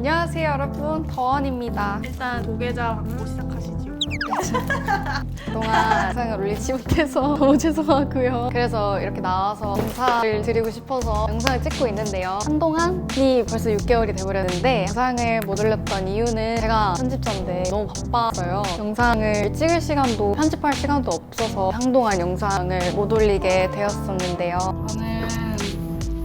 안녕하세요 여러분. 더원입니다. 일단 도계자 받고 시작하시죠. 그동안 영상을 올리지 못해서 너무 죄송하고요. 그래서 이렇게 나와서 인사를 드리고 싶어서 영상을 찍고 있는데요. 한동안이 벌써 6개월이 돼버렸는데 영상을 못 올렸던 이유는 제가 편집자인데 너무 바빠서요. 영상을 찍을 시간도 편집할 시간도 없어서 한동안 영상을 못 올리게 되었었는데요. 저는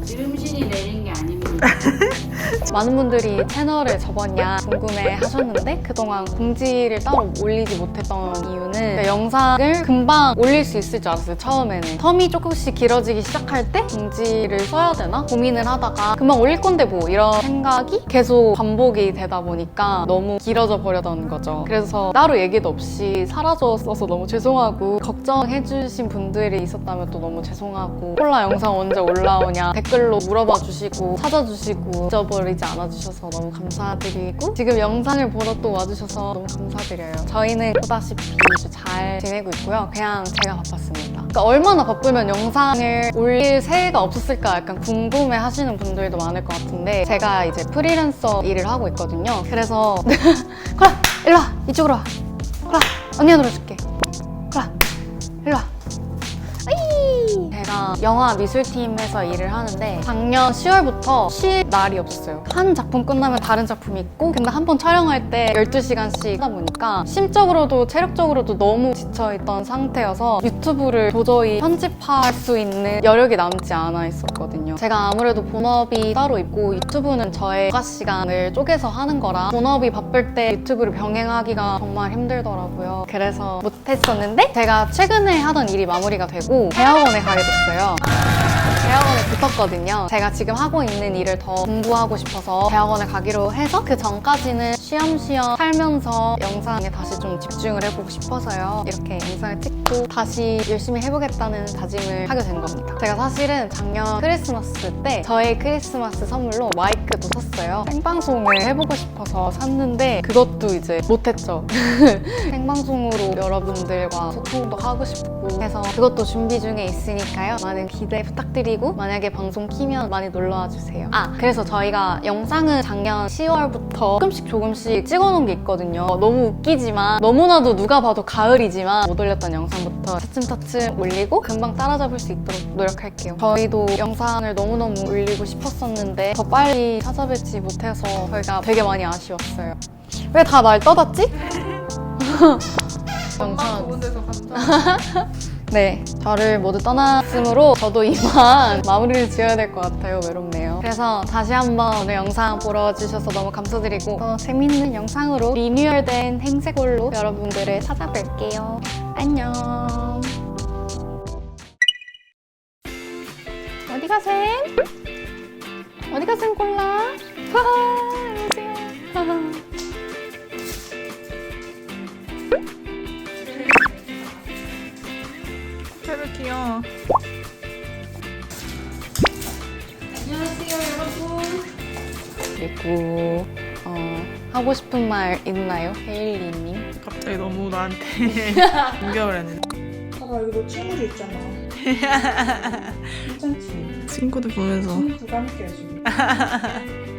지름신이 내린 게 아닙니다. 많은 분들이 채널을 접었냐 궁금해 하셨는데 그동안 공지를 따로 올리지 못했던 이유는 그 영상을 금방 올릴 수 있을 줄 알았어요 처음에는. 텀이 조금씩 길어지기 시작할 때 공지를 써야 되나 고민을 하다가 금방 올릴 건데 뭐 이런 생각이 계속 반복이 되다 보니까 너무 길어져 버렸던 거죠. 그래서 따로 얘기도 없이 사라졌어서 너무 죄송하고 걱정해주신 분들이 있었다면 또 너무 죄송하고 콜라 영상 언제 올라오냐 댓글로 물어봐 주시고 찾아주시고 잊어버리지 않아 주셔서 너무 감사드리고 지금 영상을 보러 또 와주셔서 너무 감사드려요. 저희는 보다시피 잘 지내고 있고요. 그냥 제가 바빴습니다. 그러니까 얼마나 바쁘면 영상을 올릴 새해가 없었을까 약간 궁금해 하시는 분들도 많을 것 같은데 제가 이제 프리랜서 일을 하고 있거든요. 그래서 콜라 일로 와. 이쪽으로 와. 콜라 언니가 놀아줄게. 콜라 일로 와 영화 미술팀에서 일을 하는데 작년 10월부터 쉴 날이 없어요. 한 작품 끝나면 다른 작품이 있고 근데 한 번 촬영할 때 12시간씩 하다 보니까 심적으로도 체력적으로도 너무 지쳐있던 상태여서 유튜브를 도저히 편집할 수 있는 여력이 남지 않아 있었거든요. 제가 아무래도 본업이 따로 있고 유튜브는 저의 여가 시간을 쪼개서 하는 거라 본업이 바쁠 때 유튜브를 병행하기가 정말 힘들더라고요. 그래서 못했었는데 제가 최근에 하던 일이 마무리가 되고 대학원에 가게 됐어요. 대학원에 붙었거든요. 제가 지금 하고 있는 일을 더 공부하고 싶어서 대학원에 가기로 해서 그 전까지는 쉬엄쉬엄 살면서 영상에 다시 좀 집중을 해보고 싶어서요. 이렇게 영상을 찍고 다시 열심히 해보겠다는 다짐을 하게 된 겁니다. 제가 사실은 작년 크리스마스 때 저의 크리스마스 선물로 마이크도 샀어요. 생방송을 해보고 싶어서 샀는데 그것도 이제 못했죠. 생방송으로 여러분들과 소통도 하고 싶고 해서 그것도 준비 중에 있으니까요. 많은 기대 부탁드리고 만약에 방송 키면 많이 놀러와 주세요. 아 그래서 저희가 영상은 작년 10월부터 조금씩 조금씩 찍어놓은 게 있거든요. 너무 웃기지만 너무나도 누가 봐도 가을이지만 못 올렸던 영상부터 차츰차츰 올리고 금방 따라잡을 수 있도록 노력할게요. 저희도 영상을 너무너무 올리고 싶었었는데 더 빨리 찾아뵙지 못해서 저희가 되게 많이 아쉬웠어요. 왜 다 날 떠났지? 엄마 좋은 데서 감사. 네, 저를 모두 떠났으므로 저도 이만 마무리를 지어야 될 것 같아요. 외롭네요. 그래서 다시 한번 오늘 영상 보러 주셔서 너무 감사드리고 더 재밌는 영상으로 리뉴얼된 행색골로 여러분들을 찾아뵐게요. 안녕. 어디 가셈? 어디 가셈 콜라? 하하, 안녕하세요. 하하. 되게 귀여워. 그리고 어, 하고 싶은 말 있나요? 헤일리님? 갑자기 너무 나한테 옮겨버렸네. 봐봐 여기 너 친구도 있잖아 괜찮지? 친구들 보면서 친구가 함께 해주고